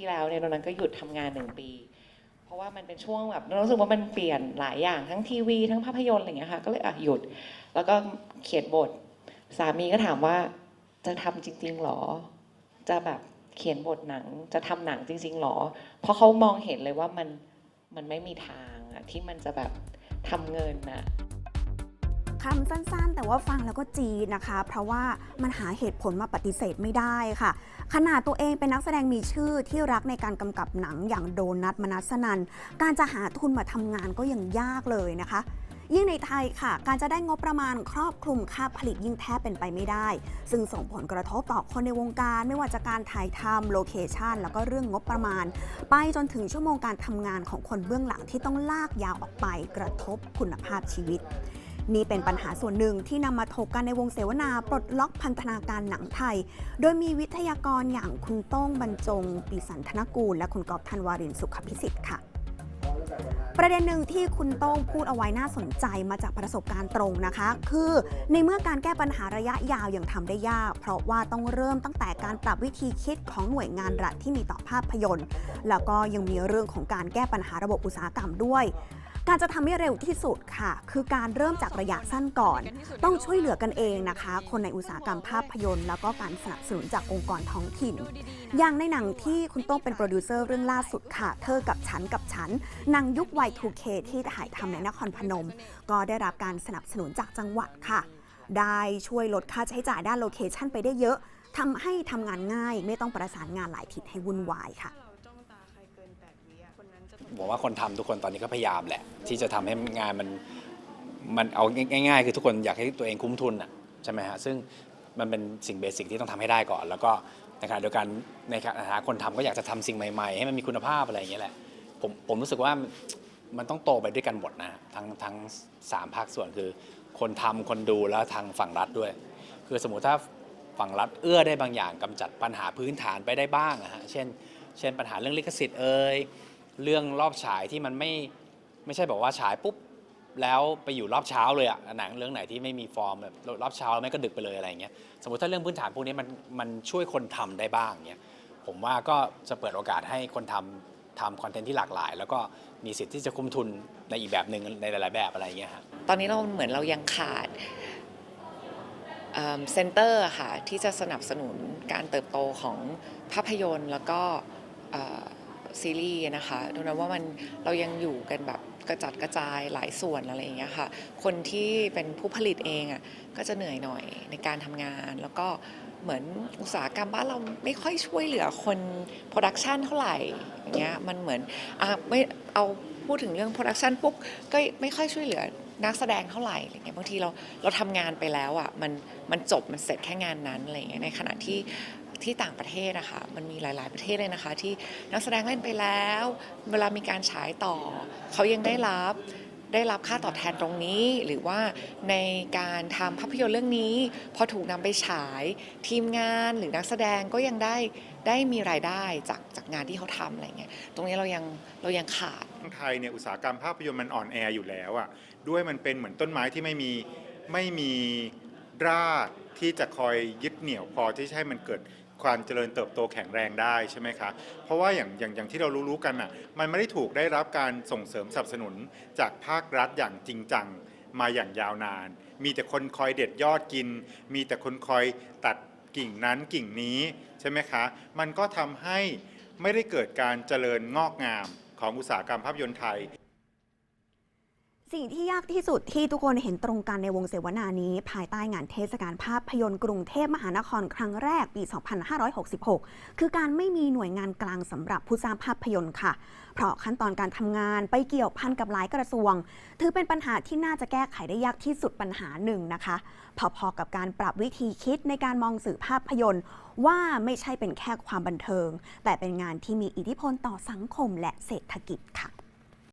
ที่แล้วเนี่ยตอนนั้นก็หยุดทำงานหนึ่งปี เพราะว่ามันเป็นช่วงแบบเรารู้สึกว่ามันเปลี่ยนหลายอย่างทั้งทีวีทั้งภาพยนตร์อะไรอย่างเงี้ยค่ะก็เลยอะหยุด แล้วก็เขียนบท สามีก็ถามว่าจะทำจริงๆหรอ จะแบบเขียนบทหนังจะทำหนังจริงๆหรอ เพราะเขามองเห็นเลยว่ามันมันไม่มีทางอะที่มันจะแบบทำเงินอะ คำสั้นๆ แต่ว่าฟังแล้วก็จีดนะคะ เพราะว่ามันหาเหตุผลมาปฏิเสธไม่ได้ค่ะ ขนาดตัวเองเป็นนักแสดงมีชื่อที่รักในการกำกับหนังอย่างโดนัทมนัสนัน การจะหาทุนมาทำงานก็ยังยากเลยนะคะยิ่งในไทยค่ะ การจะได้งบประมาณครอบคลุมค่าผลิตยิ่งแทบเป็นไปไม่ได้ ซึ่งส่งผลกระทบต่อคนในวงการไม่ว่าจะการถ่ายทำโลเคชันแล้วก็เรื่องงบประมาณ ไปจนถึงชั่วโมงการทำงานของคนเบื้องหลังที่ต้องลากยาวออกไปกระทบคุณภาพชีวิต นี่เป็นปัญหาส่วนหนึ่งที่นำมาถกกันในวงเสวนาปลดล็อกพันธนาการหนังไทย โดยมีวิทยากรอย่างคุณต้องบรรจงปิสันธนกูล และคุณกอบธันวารินสุขพิสิทธิ์ค่ะประเด็นหนึ่งที่คุณโต้งพูดเอาไว้น่าสนใจมาจากประสบการณ์ตรงนะคะ คือในเมื่อการแก้ปัญหาระยะยาวยังทำได้ยาก เพราะว่าต้องเริ่มตั้งแต่การปรับวิธีคิดของหน่วยงานรัฐที่มีต่อภาพยนตร์ แล้วก็ยังมีเรื่องของการแก้ปัญหาระบบอุตสาหกรรมด้วย การจะทำให้เร็วที่สุดค่ะ คือการเริ่มจากระยะสั้นก่อน ต้องช่วยเหลือกันเองนะคะ คนในอุตสาหกรรมภาพยนตร์ แล้วก็การสนับสนุนจากองค์กรท้องถิ่น อย่างในหนังที่คุณต้งเป็นโปรดิวเซอร์เรื่องล่าสุดค่ะ เธอกับฉันกับฉันหนังยุค Y2K ที่ถ่ายทำในนครพนม ก็ได้รับการสนับสนุนจากจังหวัดค่ะ ได้ช่วยลดค่าใช้จ่ายด้านโลเคชันไปได้เยอะทำให้ทำงานง่าย ไม่ต้องประสานงานหลายทิศให้วุ่นวายค่ะ ผมว่าคนทำทุกคนตอนนี้ก็พยายามแหละ ที่จะทำให้งานมันมันเอาง่ายๆ คือทุกคนอยากให้ตัวเองคุ้มทุนอะใช่ไหมฮะซึ่งมันเป็นสิ่งเบสิกที่ต้องทำให้ได้ก่อน แล้วก็ในขณะเดียวกันในฐานะคนทำก็อยากจะทำสิ่งใหม่ๆ ให้มันมีคุณภาพอะไรอย่างเงี้ยแหละผมผมรู้สึกว่ามันต้องโตไปด้วยกันหมดนะทั้งทั้งสามภาคส่วนคือ คนทำคนดูแล้วทางฝั่งรัฐด้วย คือสมมุติถ้าฝั่งรัฐเอื้อได้บางอย่างกำจัดปัญหาพื้นฐานไปได้บ้างอะฮะเช่น เช่นปัญหาเรื่องลิขสิทธิ์เอ่ย เรื่องรอบฉายที่มันไม่ไม่ใช่บอกว่าฉายปุ๊บแล้วไปอยู่รอบเช้าเลยอะหนังเรื่องไหนที่ไม่มีฟอร์มแบบรอบเช้าแล้วไม่ก็ดึกไปเลยอะไรอย่างเงี้ยสมมติถ้าเรื่องพื้นฐานพวกนี้มันมันช่วยคนทำได้บ้างเงี้ยผมว่าก็จะเปิดโอกาสให้คนทำทำคอนเทนต์ที่หลากหลาย แล้วก็มีสิทธิ์ที่จะคุ้มทุนในอีกแบบหนึ่งในหลาย ๆ แบบอะไรอย่างเงี้ยฮะตอนนี้เราเหมือนเรายังขาดเซ็นเตอร์ค่ะที่จะสนับสนุนการเติบโตของภาพยนตร์แล้วก็ ซีรีส์นะคะดูนะว่ามันเรายังอยู่กันแบบกระจัดกระจายหลายส่วนอะไรอย่างเงี้ยค่ะ คนที่เป็นผู้ผลิตเองอะก็จะเหนื่อยหน่อยในการทำงาน แล้วก็เหมือนอุตสาหกรรมบ้านเราไม่ค่อยช่วยเหลือคนโปรดักชันเท่าไหร่อย่างเงี้ยมันเหมือนอะไม่เอาพูดถึงเรื่องโปรดักชันปุ๊บก็ไม่ค่อยช่วยเหลือนักแสดงเท่าไหร่อะไรเงี้ยบางทีเราเราทำงานไปแล้วอะมันมันจบมันเสร็จแค่งานนั้นอะไรเงี้ยในขณะที่ ที่ต่างประเทศนะคะมันมีหลาย ๆประเทศเลยนะคะ ที่นักแสดงเล่นไปแล้ว เวลามีการฉายต่อ เขายังได้รับได้รับค่าตอบแทนตรงนี้ หรือว่าในการทำภาพยนตร์เรื่องนี้ พอถูกนำไปฉายทีมงานหรือนักแสดงก็ยังได้ได้มีรายได้จากจากงานที่เขาทำอะไรเงี้ยตรงนี้เรายังเรายังขาดไทยเนี่ยอุตสาหกรรมภาพยนตร์มันอ่อนแออยู่แล้วอะ่ะด้วยมันเป็นเหมือนต้นไม้ที่ไม่มีไม่มี รากที่จะคอยยึดเหนี่ยวพอที่จะให้มันเกิดความเจริญเติบโตแข็งแรงได้ใช่ไหมคะ เพราะว่าอย่างอย่างอย่างที่เรารู้ๆกันอะ มันไม่ได้ถูกได้รับการส่งเสริมสนับสนุนจากภาครัฐอย่างจริงจังมาอย่างยาวนาน มีแต่คนคอยเด็ดยอดกิน มีแต่คนคอยตัดกิ่งนั้นกิ่งนี้ใช่ไหมคะ มันก็ทำให้ไม่ได้เกิดการเจริญงอกงามของอุตสาหกรรมภาพยนตร์ไทย สิ่งที่ยากที่สุดที่ทุกคนเห็นตรงกันในวงเสวนานี้ ภายใต้งานเทศกาลภาพยนตร์กรุงเทพมหานครครั้งแรกปี 2566 คือการไม่มีหน่วยงานกลางสำหรับผู้สร้างภาพยนตร์ค่ะ เพราะขั้นตอนการทำงานไปเกี่ยวพันกับหลายกระทรวง ถือเป็นปัญหาที่น่าจะแก้ไขได้ยากที่สุดปัญหาหนึ่งนะคะ พอๆกับการปรับวิธีคิดในการมองสื่อภาพยนตร์ ว่าไม่ใช่เป็นแค่ความบันเทิง แต่เป็นงานที่มีอิทธิพลต่อสังคมและเศรษฐกิจค่ะ